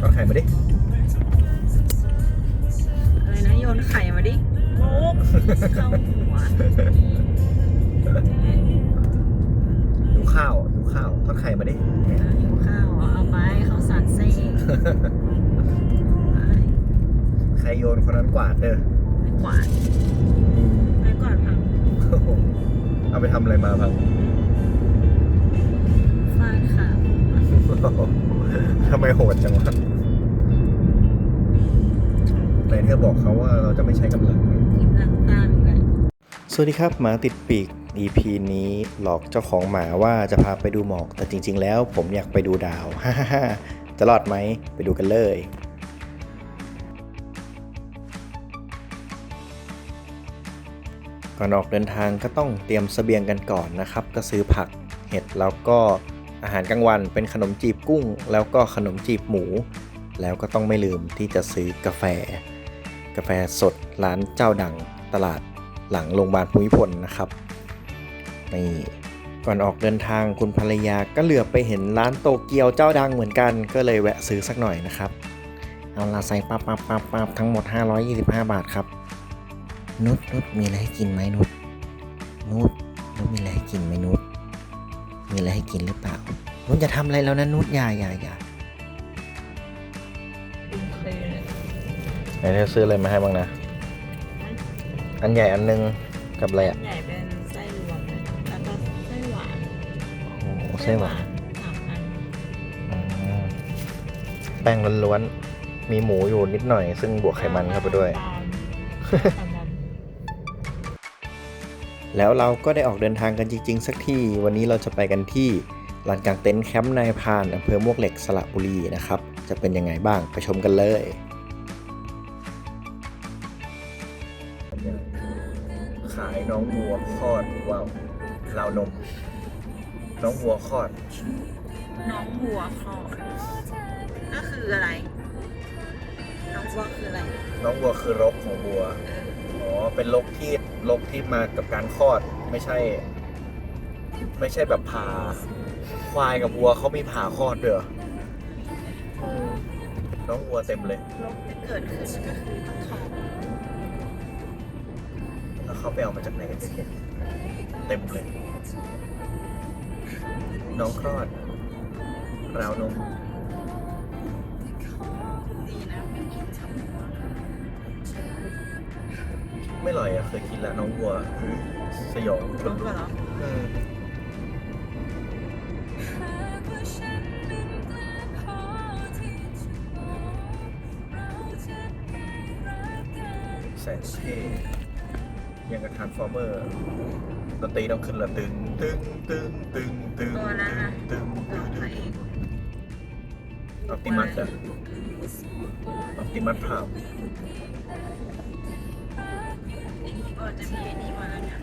ทอดไข่มาดิอะไรนะโยนไข่มาดิโอ้เข้าหัวดูข้าวดูข้าวทอดไข่มาดิหิวข้าวอะเอาไปข้าวสารเส้นไปใครโยนคนนั้นกวาดเด้อไปกวาดไปกวาดผักเอาไปทำอะไรมาพังฟาดค่ะ ทำไมโหดจังวะไหนเธอบอกเขาว่าเราจะไม่ใช้กำลังไงกินน้ำตาลอีกแล้วสวัสดีครับหมาติดปีก EP นี้หลอกเจ้าของหมาว่าจะพาไปดูหมอก แต่จริง ๆ แล้วผมอยากไปดูดาวฮ่าฮ่าฮ่าจะรอดไหมไปดูกันเลย ก่อนออกเดินทางก็ต้องเตรียมเสบียงกันก่อนนะครับ ก็ซื้อผักเห็ดแล้วก็ อาหารกลางวันเป็นขนมจีบกุ้ง แล้วก็ขนมจีบหมู แล้วก็ต้องไม่ลืมที่จะซื้อกาแฟ กาแฟสดร้านเจ้าดังตลาดหลังโรงพยาบาลภูมิพลนะครับนี่ก่อนออกเดินทางคุณภรรยาก็เหลือไปเห็นร้านโตเกียวเจ้าดังเหมือนกันก็เลยแวะซื้อสักหน่อยนะครับเอาลาใส่ปับปับปับปับทั้งหมด 525 บาทครับ นุชนุชมีอะไรให้กินไหมนุชนุชนุชมีอะไรให้กินไหมนุชมีอะไรให้กินหรือเปล่า นุชจะทำอะไรแล้วนะนุชอย่าอย่าอย่าเคยเลยไหนเธอซื้ออะไรมาให้บ้างนะ อันใหญ่อันนึงกับอะไรอะใหญ่เป็นไส้รวมเลยแล้วก็ไส้หวานโอ้โหไส้หวานสามอันอืมแป้งล้วนๆ มีหมูอยู่นิดหน่อย ซึ่งบวกไขมันเข้าไปด้วยแซลมอนแล้วเราก็ได้ออกเดินทางกันจริง ๆ สักที่ วันนี้เราจะไปกันที่ ลานกลางเต็นท์แคมป์นายพรานอำเภอมวกเหล็กสระบุรีนะครับ จะเป็นยังไงบ้างไปชมกันเลย ขายน้องวัวคลอดว้าวราวนม น้องวัวคลอด น้องวัวคลอดก็คืออะไร น้องวัวคืออะไร น้องวัวคือรกของวัวอ๋อเป็นรกที่รกที่มากับการคลอดไม่ใช่ ไม่ใช่แบบผ่า ควายกับวัวเขามีผ่าคลอดด้วยเหรอน้องวัวเต็มเลยโรคที่เกิดขึ้นก็คือต้องท้องแล้วเขาไปเอามาจากไหนกันเนี่ยเต็มเลย น้องคลอดราวนมดีนะไม่กินฉ่ำไม่อร่อยอะเคยกินแล้วน้องวัวสยองรู้ป่ะเหรอ อืม ท่ยังกับทานส์ฟอร์เมอร์ดนตรีต้องขึ้นละตึงตึงตึงตึงตึงตัวนะตึงตัตึงตึงออปติมัสอะออปติมัสพราวเออจะมีไอ้นี่มาแล้วเนี่ย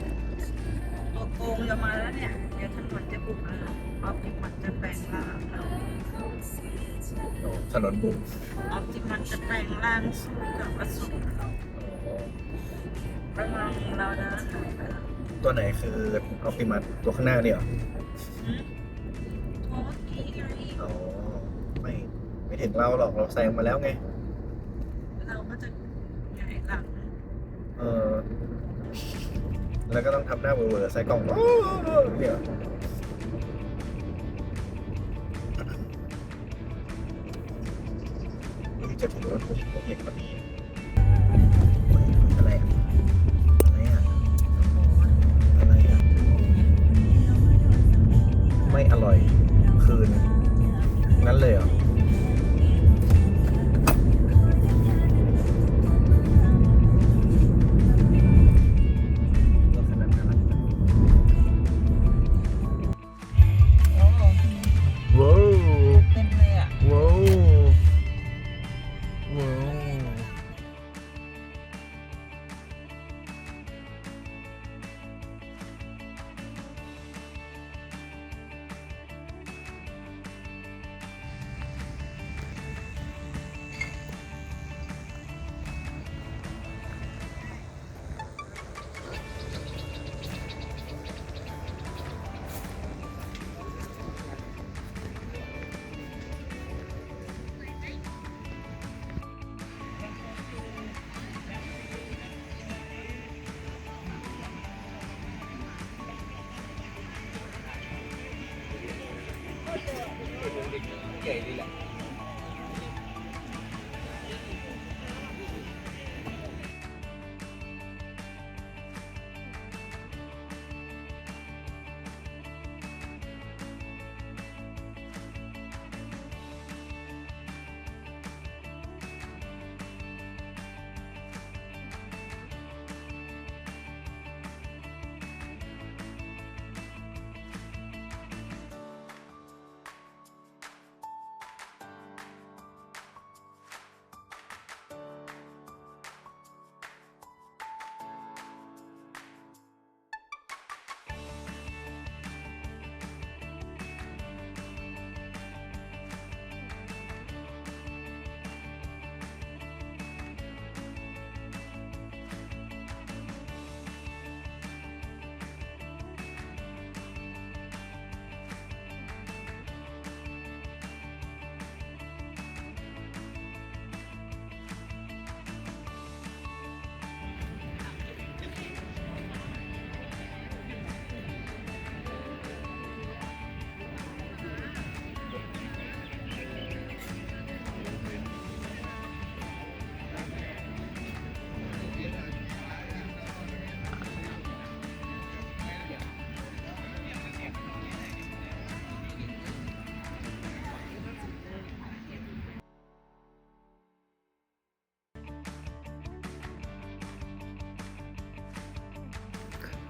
ตัวโกงจะมาแล้วเนี่ย เดี๋ยวถนนจะบุกแล้วออปติมัสจะแปลงร่างเราถนนบุกออปติมัสจะแปลงร่างสู้กับอสูร กำลังเราจะหายไปแล้วตัวไหนคือออปติมัสตัวข้างหน้าเนี่ยเหรอหืมโอ้กี้ไงอ๋อไม่ไม่ถึงเราหรอกเราแซงมาแล้วไง เราก็จะหงายหลังเออ แล้วก็ต้องทำหน้าเวอร์ๆใส่กล่องเนี่ยนี่จะถึงรถผมเอกพอดี งั้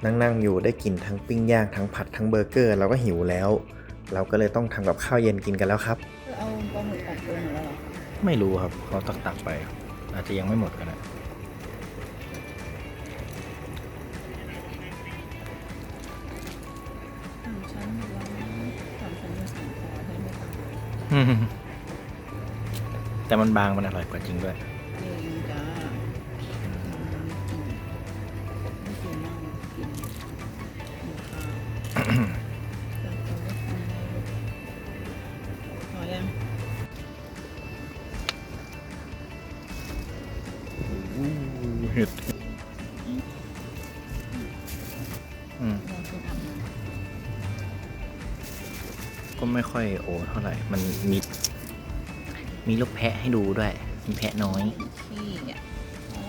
นั่งๆอยู่ได้กินทั้งปิ้งย่างทั้งผัดทั้งเบอร์เกอร์เราก็หิวแล้ว เราก็เลยต้องทำกับข้าวเย็นกินกันแล้วครับ เอาปลาหมึกออกตัวหมดแล้วเหรอไม่รู้ครับเขาตักตักๆไป อาจจะยังไม่หมดก็ได้สามชั้นหรือว่าสามชั้นจะสามพอใช่ไหมคะแต่มันบางมันอร่อยกว่าจริงด้วย พอยังเห็ดอืมลองกินอ่ำก็ไม่ค่อยโอเท่าไหร่ มันมีมีลูกแพะให้ดูด้วย มีแพะน้อยขี้อะพอ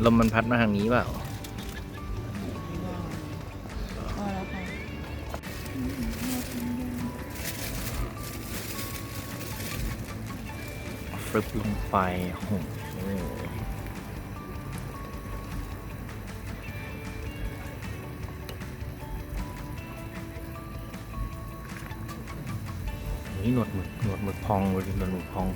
แล้วลมมันพัดมาทางนี้เปล่า ฟลิปลงไปโอ้โหนี่หนวดหมึกหนวดหมึกพองเลยหนวดหมึกพอง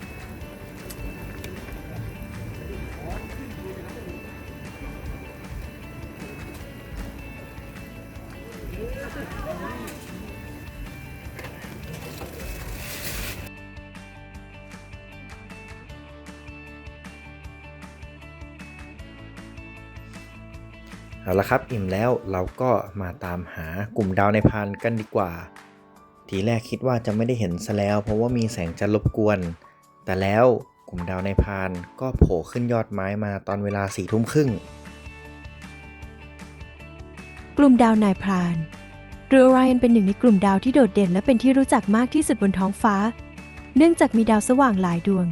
เอาละครับอิ่มแล้วเราก็มาตามหากลุ่มดาวในพานกันดีกว่า ทีแรกคิดว่าจะไม่ได้เห็นซะแล้ว เพราะว่ามีแสงจันทร์รบกวน แต่แล้วกลุ่มดาวในพานก็โผล่ขึ้นยอดไม้มาตอนเวลาสี่ทุ่มครึ่งกลุ่มดาวนายพรานเรือไรอันเป็นหนึ่งในกลุ่มดาวที่โดดเด่นและเป็นที่รู้จักมากที่สุดบนท้องฟ้า เนื่องจากมีดาวสว่างหลายดวง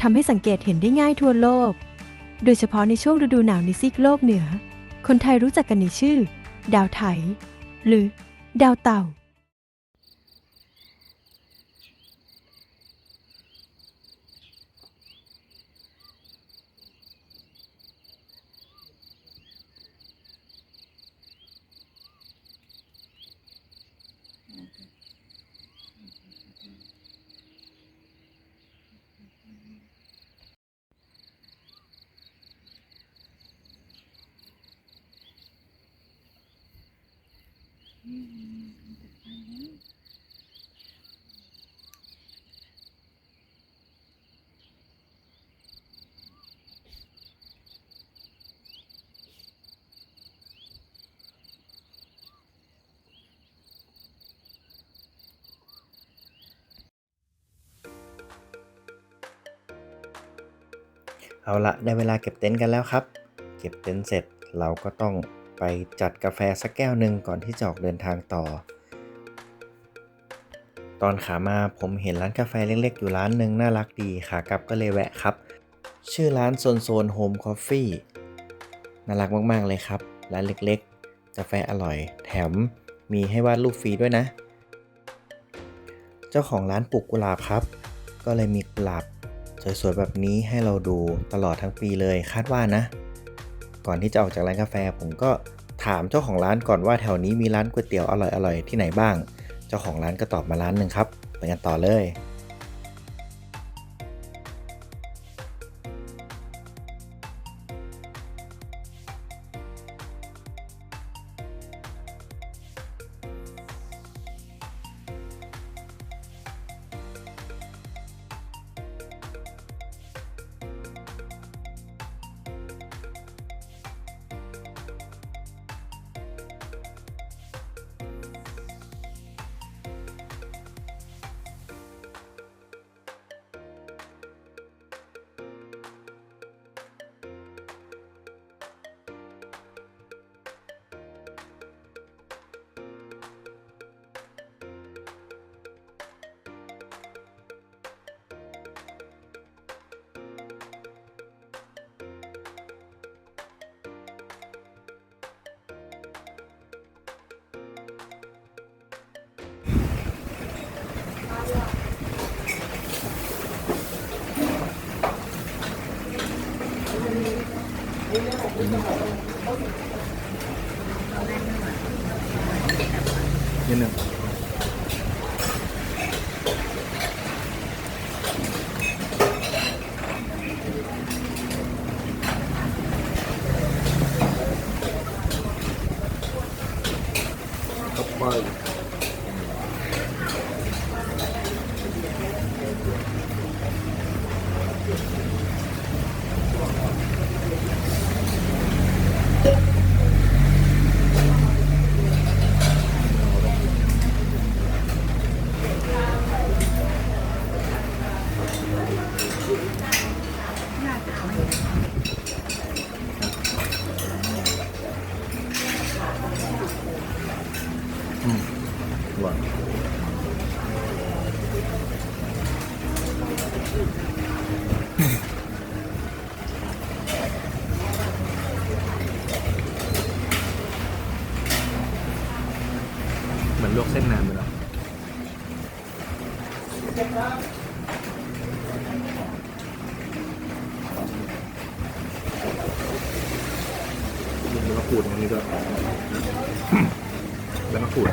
ทำให้สังเกตเห็นได้ง่ายทั่วโลก โดยเฉพาะในช่วงฤดูหนาวในซีกโลกเหนือ คนไทยรู้จักกันในชื่อ ดาวไถ หรือ ดาวเต่า เอาละได้เวลาเก็บเต็นท์กันแล้วครับ เก็บเต็นท์เสร็จเราก็ต้อง ไปจัดกาแฟสักแก้วหนึ่งก่อนที่จะออกเดินทางต่อ ตอนขามาผมเห็นร้านกาแฟเล็กๆ อยู่ร้านหนึ่งน่ารักดีขากลับก็เลยแวะครับ ชื่อร้านโซนโซนโฮมคอฟฟี่น่ารักมากๆเลยครับ ร้านเล็กๆ กาแฟอร่อย แถมมีให้วาดรูปฟรีด้วยนะ เจ้าของร้านปลูกกุหลาบครับ ก็เลยมีกุหลาบสวยๆแบบนี้ให้เราดูตลอดทั้งปีเลยคาดว่านะ ก่อนที่จะออกจากร้านกาแฟ ผมก็ถามเจ้าของร้านก่อนว่าแถวนี้มีร้านก๋วยเตี๋ยวอร่อยๆที่ไหนบ้าง เจ้าของร้านก็ตอบมาร้านหนึ่งครับไปกันต่อเลย Yun na. Kapal. หนึ่ง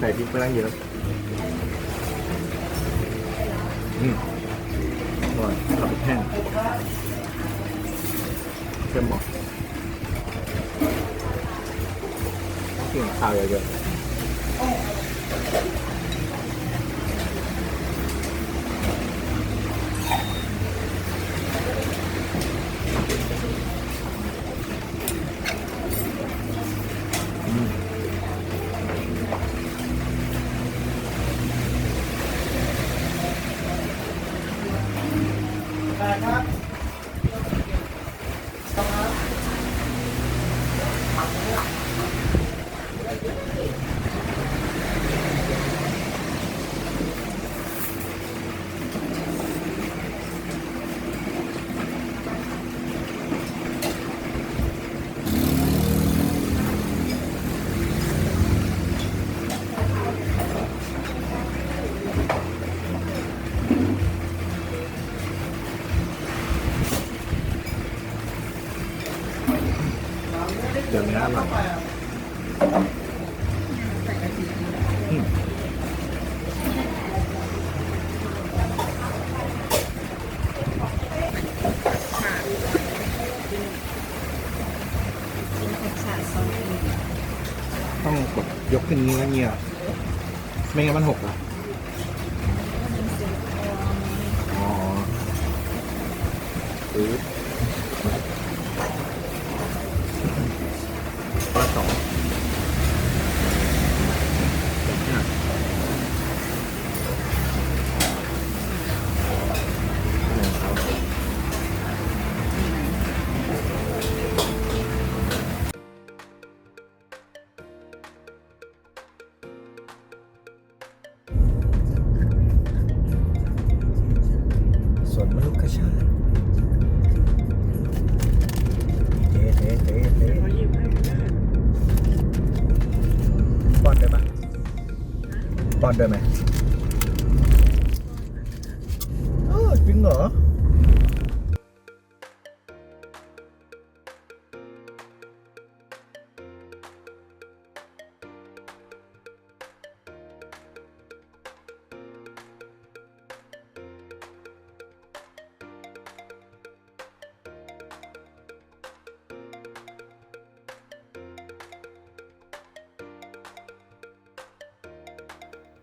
ใส่พริกไปตั้งเยอะอืมอร่อยขับแห้งเค็มบอกกินข้าวเยอะๆ ยวเนื้ออร่อยอืมาต้องกดยกขึ้นนี้แล้วเงี้ยไม่งั้นมันหกอะอ๋อปึ๊บ วนมะลุกชาติเตะเตะเตะเตะป้อนได้ปะป้อนได้ไหม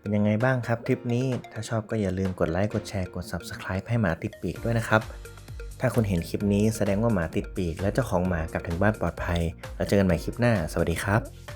เป็นยังไงบ้างครับทริปนี้ ถ้าชอบก็อย่าลืมกดไลค์กดแชร์กด Subscribe ให้หมาติดปีกด้วยนะครับ ถ้าคุณเห็นคลิปนี้แสดงว่าหมาติดปีก และเจ้าของหมากลับถึงบ้านปลอดภัย แล้วเจอกันใหม่คลิปหน้า สวัสดีครับ